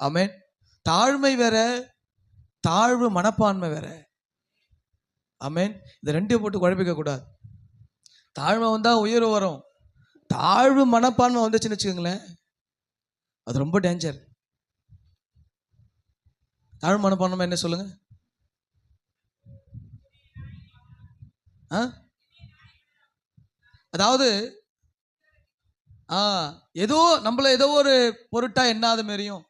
ஆமென். தாழ்மை வேற தாழ்வு மனப்பான்மை வேற. ஆமென். இந்த ரெண்டையும் போட்டு குழப்பிக்க கூடாது. தாழ்மை வந்தா உயர்வு வரும். தாழ்வு மனப்பான்மை வந்துச்சுன்னு வச்சுக்கோங்களேன் அது ரொம்ப டேஞ்சர் தாழ்வு மனப்பான்மை என்ன சொல்லுங்க? ஆ? அதாவது ஆ ஏதோ நம்மள ஏதோ ஒரு பொருட்டா எண்ணாத மாரியும்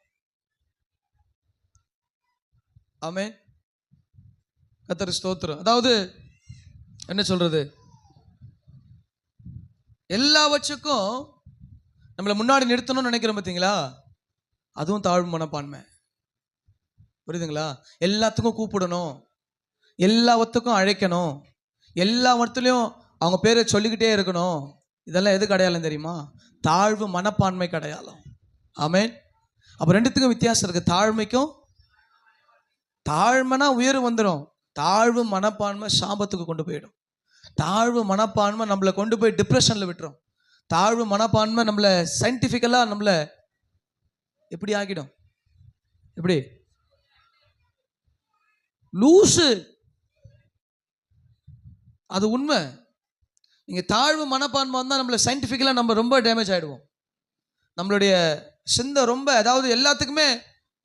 ஆமே கத்தர் ஸ்தோத்திரம். அதாவது என்ன சொல்றது? எல்லாவற்றுக்கும் நம்மளை முன்னாடி நிறுத்தணும்னு நினைக்கிறோம் பார்த்தீங்களா அதுவும் தாழ்வு மனப்பான்மை. புரியுதுங்களா? எல்லாத்துக்கும் கூப்பிடணும். எல்லாத்துக்கும் அழைக்கணும். எல்லா இடத்துலையும் அவங்க பேரை சொல்லிக்கிட்டே இருக்கணும். இதெல்லாம் எது அடையாளம் தெரியுமா? தாழ்வு மனப்பான்மை அடையாளம். ஆமேன். அப்போ ரெண்டுத்துக்கும் வித்தியாசம் இருக்குது தாழ்மைக்கும் தாழ்மைனா உயர்வு வந்துடும் தாழ்வு மனப்பான்மை சாபத்துக்கு கொண்டு போயிடும். தாழ்வு மனப்பான்மை நம்மளை கொண்டு போய் டிப்ரெஷனில் விட்டுரும். தாழ்வு மனப்பான்மை நம்மளை சயின்டிஃபிக்கலாக நம்மளை எப்படி ஆகிடும் எப்படி? லூசு. அது உண்மை. இங்கே தாழ்வு மனப்பான்மை வந்தால் நம்மளை சயின்டிஃபிக்கலாக நம்ம ரொம்ப டேமேஜ் ஆகிடுவோம் நம்மளுடைய சிந்தை ரொம்ப அதாவது எல்லாத்துக்குமே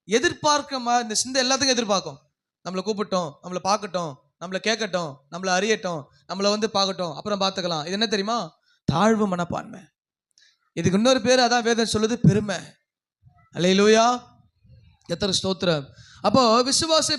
எதிர்பார்க்க மா- இந்த சிந்தை எல்லாத்துக்கும் எதிர்பார்க்கும். நம்மளை கூப்பிட்டோம் நம்மளை பார்க்கட்டும் நம்மளை கேட்கட்டும் நம்மளை அறியட்டும் நம்மளை வந்து பார்க்கட்டும் அப்புறம் பார்த்துக்கலாம். இது என்ன தெரியுமா? தாழ்வு மனப்பான்மை. இதுக்கு இன்னொரு பேர் அதான் வேதம் சொல்லுது பெருமை. அல்லையிலூயா எத்தனை ஸ்தோத்திரம். அப்போ விசுவாச